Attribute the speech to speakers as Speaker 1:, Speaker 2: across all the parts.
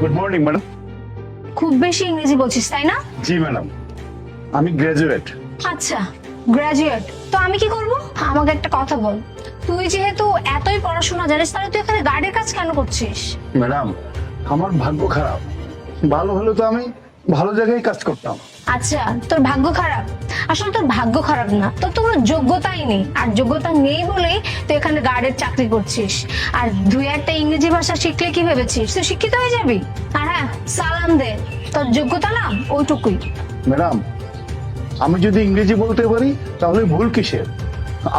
Speaker 1: Good morning madam
Speaker 2: খুব বেশি ইংরেজি বলছিস তাই না?
Speaker 1: জি ম্যাডাম আমি গ্র্যাজুয়েট
Speaker 2: আচ্ছা গ্রাজুয়েট তো আমি কি করব? আমাকে একটা কথা বল। তুই যেহেতু এতই পড়াশোনা জানিস তাহলে তুই এখানে গার্ডের কাজ কেন করছিস?
Speaker 1: ম্যাডাম আমার ভাগ্য খারাপ। ভালো হলে তো আমি ভালো জায়গায় কাজ করতাম।
Speaker 2: আচ্ছা তোর ভাগ্য খারাপ। আসলে তোর ভাগ্য খারাপ না তোর তো কোনো যোগ্যতাই নেই। আর যোগ্যতা নেই বলেই তুই এখানে গার্ডের চাকরি করছিস। আর দুই একটা ইংরেজি ভাষা শিখলে কি ভেবেছিস? তুই শিক্ষিত হয়ে যাবি? আর হ্যাঁ সালাম দে। তোর যোগ্যতা না ওইটুকুই।
Speaker 1: ম্যাডাম আমি যদি ইংরেজি বলতে পারি তাহলে ভুল কিসের?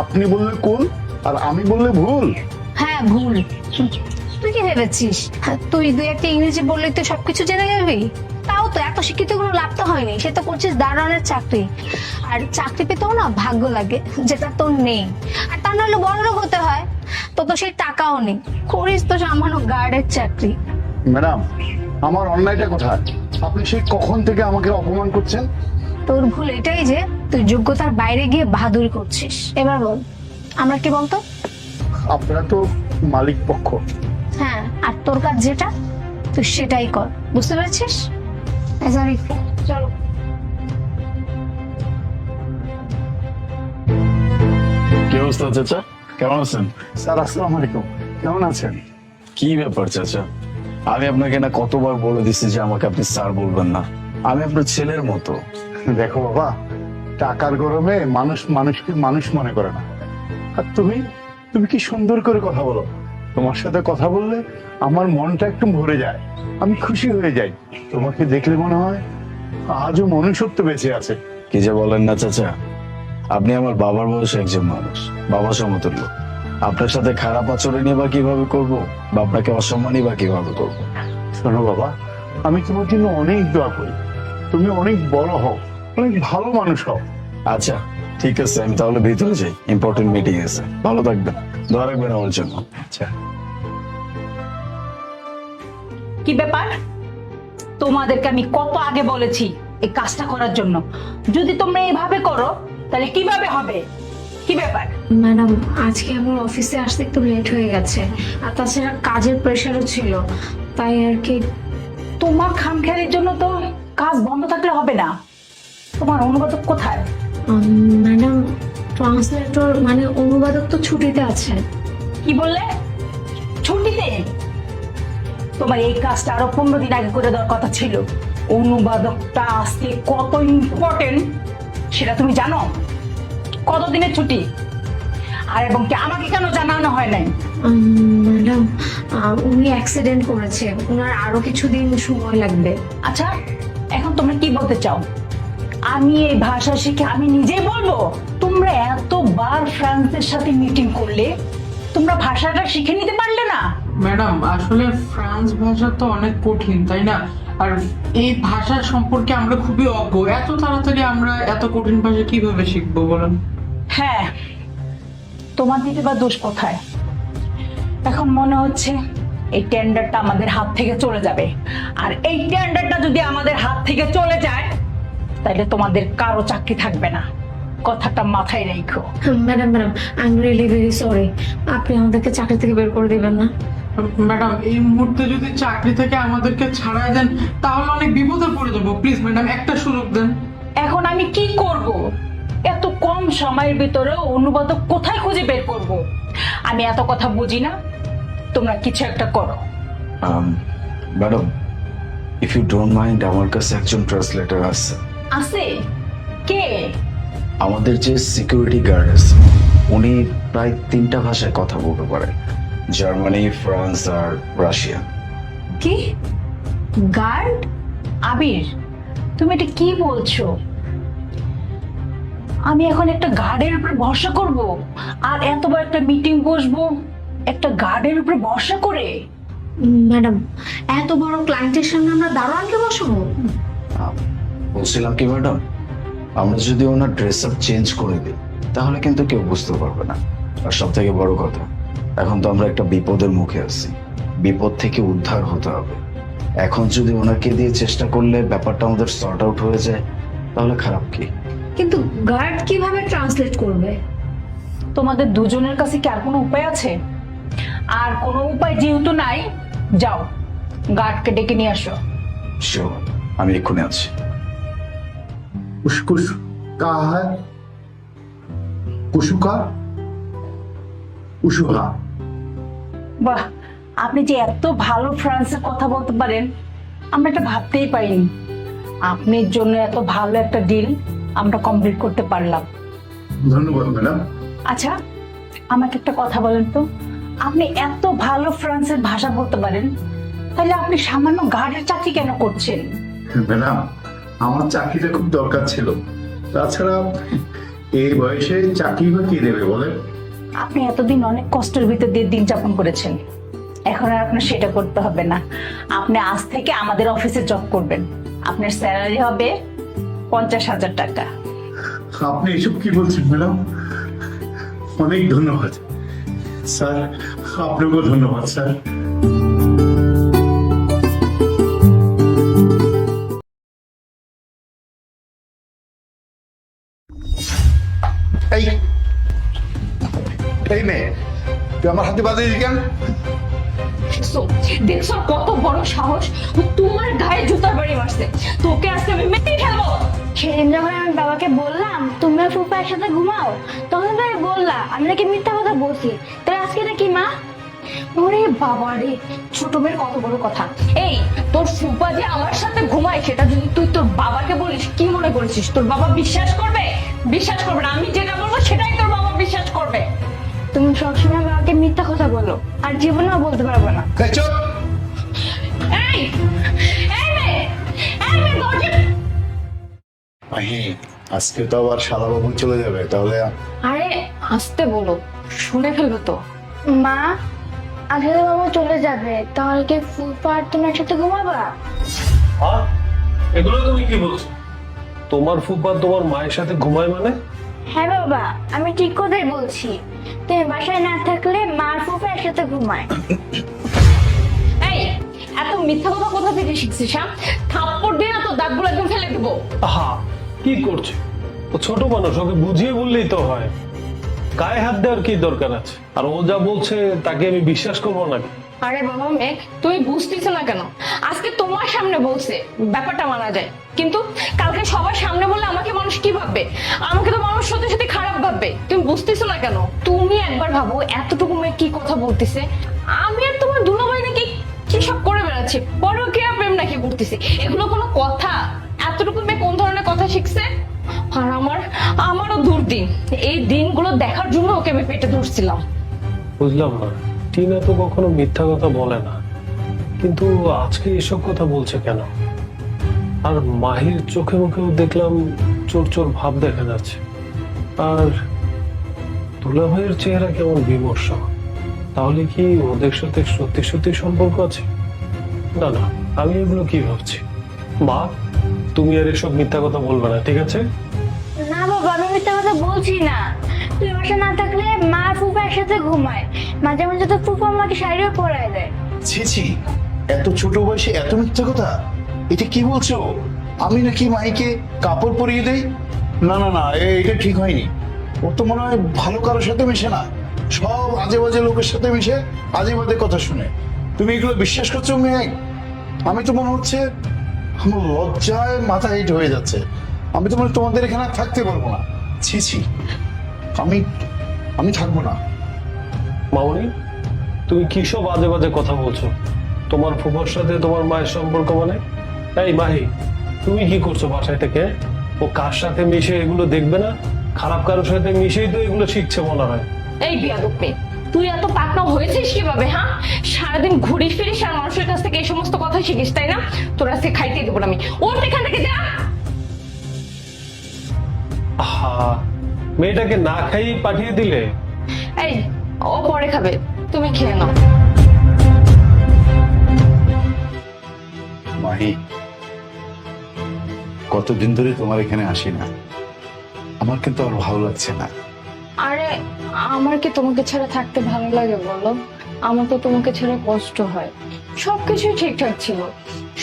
Speaker 1: আপনি বললে কোন আর আমি বললে ভুল?
Speaker 2: হ্যাঁ ভুল। তুই কি ভেবেছিস? তুই দুই একটা ইংরেজি বললে তুই সবকিছু জেনে যাবি? তো শিক্ষিত কোনো লাভ তো হয়নি সে তো করছিস দারোয়ানের চাকরি। আর চাকরি পেতেও না ভাগ্য লাগে যেটা তোর নেই। আর তা নাহলে বড় লোক হতে হয় তো তো সেই টাকাও নেই। করিস তো সামান্য গার্ডের চাকরি।
Speaker 1: ম্যাডাম আমার অন্যায়টা কোথায়? আপনি সেই কখন থেকে আমাকে অপমান করছেন?
Speaker 2: তোর ভুল এটাই যে তুই যোগ্যতার বাইরে গিয়ে বাহাদুরি করছিস। এবার বল আমরা কি বলতো?
Speaker 1: আপনারা তো মালিক পক্ষ
Speaker 2: হ্যাঁ আর তোর কাজ যেটা তুই সেটাই কর। বুঝতে পেরেছিস? সরি চলো।
Speaker 3: কি অবস্থা চাচা? কেমন আছেন?
Speaker 1: স্যার আসসালামু আলাইকুম। কেমন আছেন?
Speaker 3: কি ব্যাপার চাচা? আমি আপনাকে না কতবার বলে দিচ্ছি যে আমাকে আপনি স্যার বলবেন না। আমি আপনার ছেলের মতো।
Speaker 1: দেখো বাবা টাকার গরমে মানুষ মানুষকে মানুষ মনে করে না। আর তুমি তুমি কি সুন্দর করে কথা বলো? তোমার সাথে কথা বললে আমার মনটা একটু ভরে যায়। আমি খুশি হয়ে যাই। তোমাকে দেখলে মনে হয় আজও মনুষ্যত্ব বেঁচে আছে।
Speaker 3: কি যে বলেন না চাচা? আপনি আমার বাবার বয়সে একজন মানুষ বাবা সমতুল্য। আপনার সাথে খারাপ আচরণই বা কীভাবে করব? বা আপনাকে অসম্মানই বা কীভাবে করব?
Speaker 1: শোনো বাবা আমি তোমার জন্য অনেক দোয়া করি। তুমি অনেক বড় হও অনেক ভালো মানুষ হও।
Speaker 3: আচ্ছা ঠিক আছে আমি তাহলে ভিতরে যাই। ইম্পর্টেন্ট মিটিং আছে। ভালো থাকবেন। দোয়া রাখবেন আমার জন্য।
Speaker 1: আচ্ছা।
Speaker 4: কি ব্যাপার? তোমাদেরকে আমি কত আগে বলেছি এই কাজটা করার জন্য। যদি তোমরা এইভাবে করো তাহলে কীভাবে হবে? কি ব্যাপার?
Speaker 2: ম্যাডাম আজকে আমার অফিসে আসতে একটু লেট হয়ে গেছে আর তাছাড়া কাজের প্রেশারও ছিল। তাই আর কি
Speaker 4: তোমার খামখেয়ালির জন্য তো কাজ বন্ধ থাকলে হবে না। তোমার অনুবাদক কোথায়?
Speaker 2: ম্যাডাম ট্রান্সলেটর মানে অনুবাদক তো ছুটিতে আছে
Speaker 4: কি বললে? ছুটিতে? তোমার এই কাজটা আরও পনেরো দিন আগে করে দেওয়ার কথা ছিল। অনুবাদকটা আজকে কত ইম্পর্টেন্ট সেটা তুমি জানো? কতদিনের ছুটি? আর এবং কি আমাকে কেন জানানো হয় নাই?
Speaker 2: ম্যাডাম উনি অ্যাক্সিডেন্ট করেছে ওনার আরও কিছুদিন সময় লাগবে।
Speaker 4: আচ্ছা এখন তোমরা কি বলতে চাও? আমি এই ভাষা শিখে আমি নিজেই বলব? তোমরা এতবার ফ্রান্সের সাথে মিটিং করলে তোমরা ভাষাটা শিখে নিতে পারলে না?
Speaker 5: ম্যাডাম আসলে ফ্রান্স ভাষা তো অনেক কঠিন তাই না? আর এই ভাষা সম্পর্কে আমরা খুবই অজ্ঞ। এত তাড়াতাড়ি আমরা এত কঠিন ভাষা কীভাবে শিখব বলেন?
Speaker 4: হ্যাঁ তোমার দিতে বা দোষ কোথায়? এখন মনে হচ্ছে এই টেন্ডারটা আমাদের হাত থেকে চলে যাবে। আর এই টেন্ডারটা যদি আমাদের হাত থেকে চলে যায় তাহলে তোমাদের কারও চাকরি থাকবে না। কথাটা মাথায় রেখো।
Speaker 2: Madam madam I am really very sorry আপনি আমাদেরকে চাকরি থেকে বের করে দিবেন না।
Speaker 5: ম্যাডাম এই মুহূর্তে যদি চাকরি থেকে আমাদেরকে ছাড়াই দেন তাহলে অনেক বিপদে পড়ে যাব। প্লিজ ম্যাডাম একটা সুযোগ দেন।
Speaker 4: এখন আমি কি করব? এত কম সময়ের ভিতরে অনুবাদক কোথায় খুঁজে বের করব? আমি এত কথা বুঝি না। তোমরা কিছু একটা করো।
Speaker 3: Madam if you don't mind আমার কাছে একজন ট্রান্সলেটর আছে।
Speaker 4: আছে? কে?
Speaker 3: আমাদের যে সিকিউরিটি গার্ড আছে উনি প্রায় তিনটা ভাষায় কথা বলতে পারে। জার্মানি ফ্রান্স আর রাশিয়া
Speaker 2: কি? গার্ড
Speaker 4: আবির তুমি এটা কি বলছো? আমি এখন একটা গার্ডের উপর ভরসা করব আর এতবার একটা মিটিং বসবো একটা গার্ডের উপর ভরসা করে?
Speaker 2: ম্যাডাম এত বড় ক্লায়েন্টের সামনে আমরা দারোয়ানকে বসবো?
Speaker 3: বলছিলাম কি ম্যাডাম? আমরা যদি ওনার ড্রেস আপ চেঞ্জ করে দিই তাহলে কিন্তু কেউ বুঝতে পারবে না। আর সব থেকে বড় কথা এখন তো আমরা একটা বিপদের মুখে আছি। বিপদ থেকে উদ্ধার হতে হবে। এখন যদি ওনাকে দিয়ে চেষ্টা করলে ব্যাপারটা আমাদের সর্ট আউট হয়ে যায় তাহলে খারাপ কি?
Speaker 2: কিন্তু গার্ড কীভাবে ট্রান্সলেট করবে?
Speaker 4: তোমাদের দুজনের কাছে কি আর কোনো উপায় আছে? আর কোনো উপায় যেহেতু নাই যাও। গার্ডকে ডেকে নিয়ে আসো।
Speaker 3: শিওর আমি এক্ষুনি আছি।
Speaker 1: कुछ कुछ कहा है कुशुका कुशुहा
Speaker 4: বাহ আপনি যে এত ভালো ফ্রান্সের কথা বলতে পারেন আমরা এটা ভাবতেই পারিনি আপনার জন্য এত ভালো একটা ডিল আমরা কমপ্লিট করতে পারলাম
Speaker 1: ধন্যবাদ ম্যাডাম
Speaker 4: আচ্ছা আমাকে একটা কথা বলেন তো আপনি এত ভালো ফ্রান্সের ভাষা বলতে পারেন তাহলে আপনি সামান্য গার্ডের চাকরি কেন করছেন
Speaker 1: ম্যাডাম আমার চাকরিটা খুব দরকার ছিল। তাছাড়া এই বয়সে চাকরি বা কি দেবে বলেন?
Speaker 4: আপনি এতদিন অনেক কষ্টের ভিতর দিয়ে দিন যাপন করেছেন। এখন আর আপনার সেটা করতে হবে না। আপনি আজ থেকে আমাদের অফিসে জব করবেন। আপনার স্যালারি হবে পঞ্চাশ হাজার টাকা।
Speaker 1: আপনি এসব কি বলছেন ম্যাডাম? অনেক ধন্যবাদ। স্যার আপনাকেও ধন্যবাদ স্যার। তুই আমার হাতে দিলি কেন?
Speaker 4: দেখছ কত বড় সাহস? ও তোমার গায়ে জুতার বাড়ি মারছে। তোকে আজকে আমি মেরেই ফেলব।
Speaker 2: সেদিন যখন আমি বাবাকে বললাম তুমি আর ফুফা একসাথে ঘুমাও তখন তো আমি বললাম আমি নাকি মিথ্যা কথা বলছি। তাহলে আজকে নাকি মা?
Speaker 4: ওরে বাবা রে ছোট মেয়ের কত বড় কথা। এই তোর ফুপা যে আমার সাথে ঘুমায় সেটা যদি তুই তোর বাবাকে বলিস কি মনে করেছিস? তোর বাবা বিশ্বাস করবে? বিশ্বাস করবে না। আমি যেটা বলব সেটাই তোর বাবা বিশ্বাস করবে।
Speaker 2: তুমি সবসময় বাবাকে মিথ্যা কথা বলো আর জীবনেও বলতে পারব না।
Speaker 1: চুপ!
Speaker 4: এই এই মেয়ে এই মেয়ে দরজা
Speaker 1: মাহি আজকে তো আবার শালাবাবু চলে যাবে তাহলে
Speaker 6: আরে আসতে বলো শুনে ফেলবে তো।
Speaker 2: মা তো বাবা চলে যাবে তাহলে কি ফুফা আর তুমি একসাথে ঘুমাবা?
Speaker 7: হ্যাঁ এগুলো তুমি কি বলছো? তোমার ফুপা তোমার মায়ের সাথে ঘুমায় মানে?
Speaker 2: হ্যাঁ বাবা আমি ঠিক কথাই বলছি। তুমি বাসায় না থাকলে মা আর ফুফা একসাথে ঘুমায়।
Speaker 6: এই এত মিথ্যা কথা কোথা থেকে শিখছিস হ্যাঁ? থাপ্পড় দিয়ে না তো দাগগুলো একদম ফেলে দেবো।
Speaker 7: আহা কি করছে? ও ছোট মানুষ ওকে বুঝিয়ে বললেই তো হয়। গায়ে হাত দেওয়ার কি দরকার আছে? আর ও যা বলছে তাকে আমি বিশ্বাস করব নাকি?
Speaker 6: আরে বাবা, মেঘ, তুমি বুঝতেছো না কেন? আজকে তোমার সামনে বলছে, ব্যাপারটা মানা যায়। কিন্তু কালকে সবার সামনে বললে আমাকে মানুষ কি ভাববে? আমাকে তো মানুষ সত্যি সত্যি খারাপ ভাববে। তুমি বুঝতেছো না কেন? তুমি একবার ভাবো, এতটুকু মেয়ে কি কথা বলতেছে? আমি আর তোমার দুলাভাই নাকি কি সব করে বেড়াচ্ছি? পরকীয়া প্রেম নাকি করতেছি? এগুলো কোনো কথা? এতটুকু মেয়ে কোন ধরনের কথা শিখছে? আর আমার, আমারও দুর্দিন। এই দিনগুলো দেখার জন্য ওকে আমি পেটে ধরছিলাম।
Speaker 7: বুঝলাম না। টিনা তো কখনো মিথ্যা কথা বলে না। কিন্তু আজকে এসব কথা বলছে কেন? আর মাহির চোখে মুখেও দেখলাম চোর চোর ভাব দেখা যাচ্ছে। আর দুলাভাইয়ের চেহারা কেমন বিমর্ষ। তাহলে কি ওদের সাথে সত্যি সত্যি সম্পর্ক আছে? না না, আমি এগুলো কি ভাবছি? মা, তুমি আর এসব মিথ্যা কথা বলবে না, ঠিক আছে?
Speaker 2: না বাবা, আমি মিথ্যা কথা বলছি না। তুমি বাসায় না থাকলে মা আর ফুফা একসাথে ঘুমায়। মাঝে মাঝে তো ফুফা আমাকে শাড়িও পরায় দেয়।
Speaker 1: ছি ছি, এত ছোট বয়সে এত মিথ্যা কথা? এটা কি বলছো? আমি নাকি মাইকে কাপড় পরিয়ে দেই? না না না, এ- এটা ঠিক হয়নি। ও তো মনে হয় ভালো কারোর সাথে মিশে না। সব আজে বাজে লোকের সাথে মিশে, আজে বাজে কথা শুনে। তুমি এগুলো বিশ্বাস করছ, মেয়ে? আমি তো মনে হচ্ছে আমার লজ্জায় মাথা হিট হয়ে যাচ্ছে। আমি তো মনে তোমাদের এখানে আর থাকতে পারব না। ছি ছি। আমি আমি থাকব না।
Speaker 7: মামনি তুমি কি সব আজে বাজে কথা বলছো? তোমার ফুফার সাথে তোমার মায়ের সম্পর্ক মানে? এই মাহি তুমি কি করছ বাসায় থেকে? ও কার সাথে মিশে এগুলো দেখবে না? খারাপ কারোর সাথে মিশেই তো এগুলো শিখছে মনে হয়।
Speaker 6: এই বিয়াদক মেয়ে তুই এত পাকনা হয়েছিস কীভাবে হ্যাঁ? সারাদিন ঘুরিস ফিরিস আর মানুষের কাছ থেকে এই সমস্ত কথা শিখিস তাই না? তোর আজকে খাইতে দেবো না আমি। ওর এখান থেকে যা!
Speaker 7: আহা মেয়েটাকে না খাইয়ে পাঠিয়ে দিলে?
Speaker 6: এই ও পরে খাবে। তুমি খেয়ে নাও।
Speaker 1: মাহি কতদিন ধরে তোমার এখানে আসি না। আমার কিন্তু আর ভালো লাগছে না।
Speaker 6: আরে আমার কি তোমাকে ছাড়া থাকতে ভালো লাগে বলো? আমার তো তোমাকে ছাড়া কষ্ট হয়। সবকিছুই ঠিকঠাক ছিল।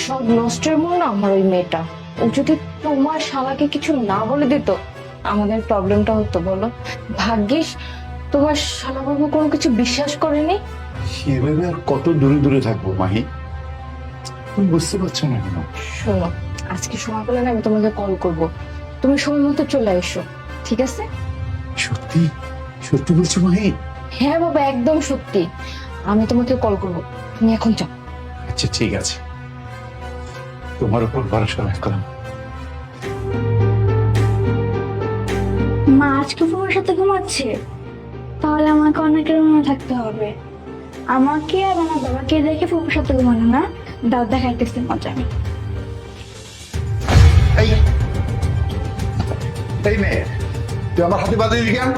Speaker 6: সব নষ্টের মূল না আমার ওই মেয়েটা। ও যদি তোমার শালাকে কিছু না বলে দিত আমাদের প্রবলেমটা হতো বলো। ভাগ্যিস তোমার শালাবাবু কোনো কিছু বিশ্বাস করেনি?
Speaker 1: সেভাবে আর কত দূরে দূরে থাকব মাহি? তুমি বুঝতে পারছ না কেন?
Speaker 6: শোনো আজকে সময় পেলে না আমি তোমাকে কল করব। তুমি সময় মতো চলে এসো ঠিক আছে?
Speaker 1: সত্যি? সত্যি বলছো মাহি?
Speaker 6: হ্যাঁ বাবা একদম সত্যি। আমি তোমাকে কল করব। তুমি এখন যাও।
Speaker 1: আচ্ছা ঠিক আছে। তোমার উপর ভরসা রাখলাম।
Speaker 2: মা আজকে ফুফুর সাথে ঘুমাচ্ছে। তাহলে আমাকে অনেক রুমে থাকতে হবে। আমাকে আর আমার বাবাকে দেখে ফুফুর সাথে ঘুমানো না। দাও দেখাইতেছে মজা। আমি
Speaker 1: এই এই মেয়ে তুই আমার হাতে বাঁধে দিলি কেন?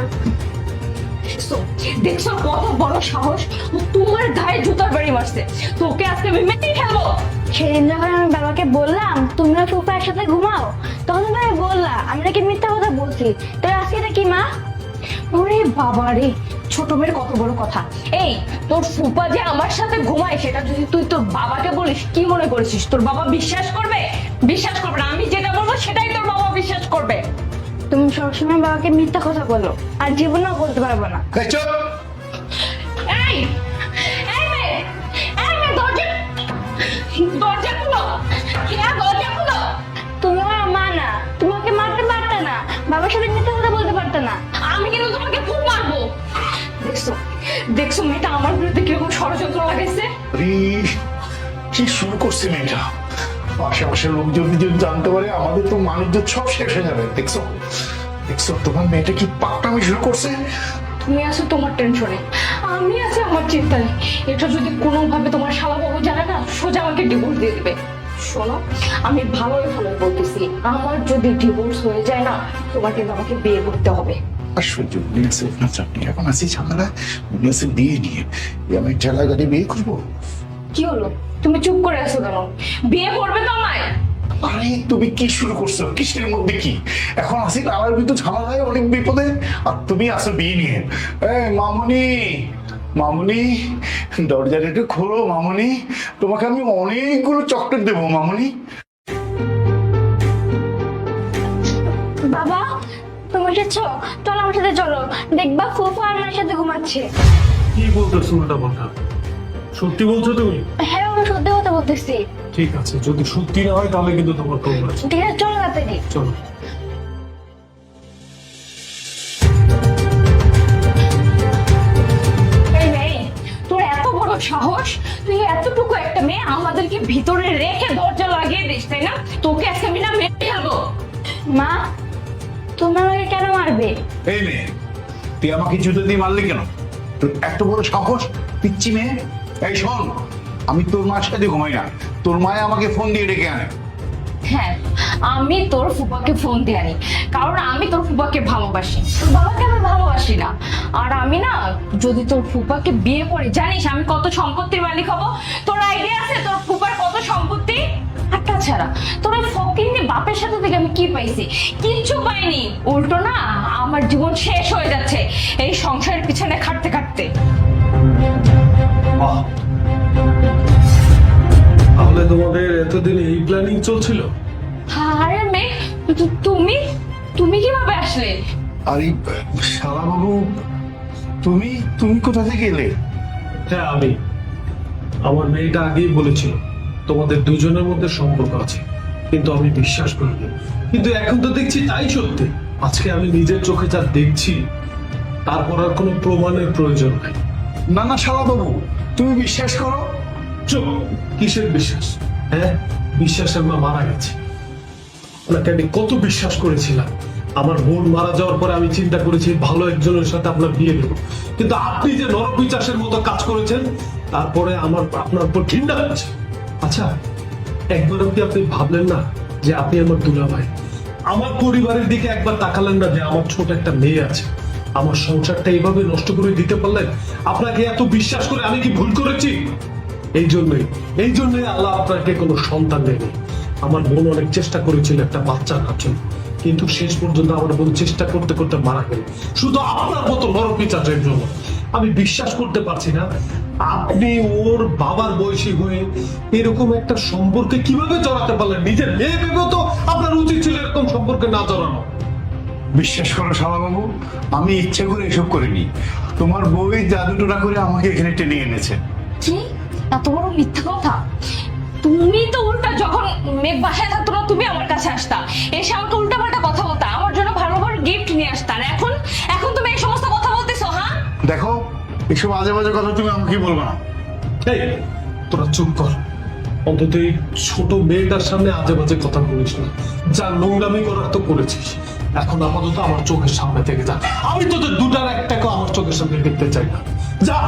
Speaker 6: দেখছ? দেখছ কত বড় সাহস? তোমার গায়ে জুতার বাড়ি মারছে। তোকে আজকে আমি খেলব
Speaker 2: সেদিন যখন আমি বাবাকে বললাম তোমরা ফুফু একসাথে ঘুমাও? তখন তো আমি বললা আমি নাকি মিথ্যা কথা বলছি। তো আজকে এটা কি মা?
Speaker 6: ওরে বাবা রে ছোট মেয়ের কত বড় কথা। এই তোর ফুপা যে আমার সাথে ঘুমায় সেটা যদি তুই তোর বাবাকে বলিস কি মনে করেছিস? তোর বাবা বিশ্বাস করবে? বিশ্বাস করবে না আমি যেটা বলব সেটাই তোর বাবা বিশ্বাস করবে।
Speaker 2: তুমি সবসময় বাবাকে মিথ্যা কথা বলো আর জীবনেও বলতে পারব না।
Speaker 1: এই!
Speaker 6: দেখছ মেয়েটা? আমার বিরুদ্ধে কীরকম ষড়যন্ত্র লাগাইছে?
Speaker 1: কি শুরু করছে মেয়েটা? আশেপাশের লোকজন যদি যদি জানতে পারে আমাদের তো মানুষজন সব শেষ হয়ে যাবে দেখছ? দেখছ তোমার মেয়েটা কি পাকটামি শুরু করছে?
Speaker 6: তুমি আছো তোমার টেনশনে আমি আছি আমার চিন্তায়। এটা যদি কোনোভাবে তোমার শালাবাবু জানে না সোজা আমাকে ডিভোর্স দিয়ে দিবে। শোনো আমি ভালোই ভালোই বলতেছি। আমার যদি ডিভোর্স হয়ে যায় না তোমার কিন্তু আমাকে বিয়ে করতে হবে।
Speaker 1: আশ্চর্য মিলছে না চাকরি এখন আছি ঝামেলা মিলছে বিয়ে নিয়ে। আমি ঠেলা গাড়ি বিয়ে করব?
Speaker 6: কি হলো? তুমি চুপ করে আছো কেন? বিয়ে করবে তো আমায়?
Speaker 1: আরে তুমি কি শুরু করছ? কিসের মধ্যে কি? এখন আসি ঝামেলায় অনেক বিপদে। আর তুমি আসো বিয়ে নিয়ে। এই মামুনি মামুনি দরজাটা একটু খোলো মামুনি। তোমাকে আমি অনেকগুলো চকলেট দেবো মামুনি।
Speaker 2: বাবা তুমি এসেছ? চলো আমার সাথে চলো। দেখবা ফুফু আমার সাথে ঘুমাচ্ছে।
Speaker 7: কি বলতেছো উল্টা পাল্টা? সত্যি বলছো তুমি?
Speaker 2: হ্যাঁ আমি সত্যি কথা বলতেছি।
Speaker 7: ঠিক আছে যদি সত্যি না হয় তাহলে কিন্তু তোমার প্রবলেম আছে।
Speaker 2: ঠিক আছে চলো তাড়াতাড়ি।
Speaker 7: চলো।
Speaker 6: আমাদেরকে ভিতরে রেখে দরজা লাগিয়ে দিস তাই না? তোকে আজকে আমি না মেরে ফেলব।
Speaker 2: মা তোমার আমাকে কেন মারবে?
Speaker 1: এই মেয়ে তুই আমাকে জুতো দিয়ে মারলি কেন? তোর এত বড় সাহস? পিচ্ছি মেয়ে? এই শোন আমি তোর মার সাথে ঘুমাই না। তোর মায়ে আমাকে ফোন দিয়ে ডেকে আনে।
Speaker 6: হ্যাঁ আমি তোর ফুপাকে ফোন দিয়ে আনি কারণ আমি তোর ফুপাকে ভালোবাসি। তোর বাবাকে আমি ভালোবাসি না। আর আমি না, যদি তোর ফুপাকে বিয়ে করি, জানিস আমি কত সম্পত্তির মালিক হব? তোর আইডিয়া আছে? তোর ফুপার কত সম্পত্তি? আর তাছাড়া, তোর ওই বাপের সাথে থেকে আমি কি পাইছি? কিচ্ছু পাইনি। উল্টো না, আমার জীবন শেষ হয়ে যাচ্ছে এই সংসারের পিছনে খাটতে খাটতে।
Speaker 7: তাহলে তোমাদের এতদিন এই প্ল্যানিং চলছিল?
Speaker 6: আরে মেয়ে তুমি? তুমি কীভাবে আসলে?
Speaker 1: আরে শালা বাবু তুমি তুমি কোথা থেকে এলে?
Speaker 7: হ্যাঁ আমি। আমার মেয়েটা আগেই বলেছিল তোমাদের দুজনের মধ্যে সম্পর্ক আছে কিন্তু আমি বিশ্বাস করিনি। কিন্তু এখন তো দেখছি তাই সত্যি। আজকে আমি নিজের চোখে যা দেখছি তারপর আর কোনো প্রমাণের প্রয়োজন নাই।
Speaker 1: না না শালা বাবু তুমি বিশ্বাস করো?
Speaker 7: চুপ কিসের বিশ্বাস? হ্যাঁ বিশ্বাসের মা মারা গেছে। ওনাকে আমি কত বিশ্বাস করেছিলাম। আমার বোন মারা যাওয়ার পরে আমি চিন্তা করেছি, ভালো একজনের সাথে আপনার বিয়ে দেবো। কিন্তু আপনি যে নরপিচাসের মতো কাজ করেছেন, তারপরে আমার, আপনার উপর ঘৃণা হচ্ছে। আচ্ছা একবারও কি আপনি ভাবলেন না যে আপনি আমার দুলা ভাই আমার পরিবারের দিকে একবার তাকালেন না যে আমার ছোট একটা মেয়ে আছে। আমার সংসারটা এইভাবে নষ্ট করে দিতে পারলেন? আপনাকে এত বিশ্বাস করে আমি কি ভুল করেছি? এই জন্যই এই জন্যই আল্লাহ আপনাকে কোনো সন্তান দেয়নি। আমার বোন অনেক চেষ্টা করেছিল একটা বাচ্চা আনার জন্য। কিন্তু শেষ পর্যন্ত আমার বোন চেষ্টা করতে করতে মারা গেল। শুধু আপনার মতো নরপিচাচের জন্য। আমি বিশ্বাস করতে পারছি না আপনি ওর বাবার বয়সী হয়ে এরকম একটা সম্পর্কে কীভাবে জড়াতে পারলেন? নিজের মেয়ে ভেবেও তো আপনার উচিত ছিল এরকম সম্পর্কে না জড়ানো।
Speaker 1: বিশ্বাস করো শালা বাবু আমি ইচ্ছে করে এসব করিনি। তোমার বউই জাদুটোনা করে আমাকে এখানে টেনে এনেছে।
Speaker 6: কি? এত বড় মিথ্যা কথা? তুমি তো উল্টা যখন
Speaker 1: এসব আজে বাজে কথা তুমি আমাকে বলবে না?
Speaker 7: এই, তোরা চুপ কর। অন্তত এই ছোট মেয়েটার সামনে আজে বাজে কথা বলিস না। যা নোংরামি করার তো করেছিস। এখন আপাতত আমার চোখের সামনে থেকে যা। আমি তোদের দুটার একটাকে আমার চোখের সামনে দেখতে চাই না। যা!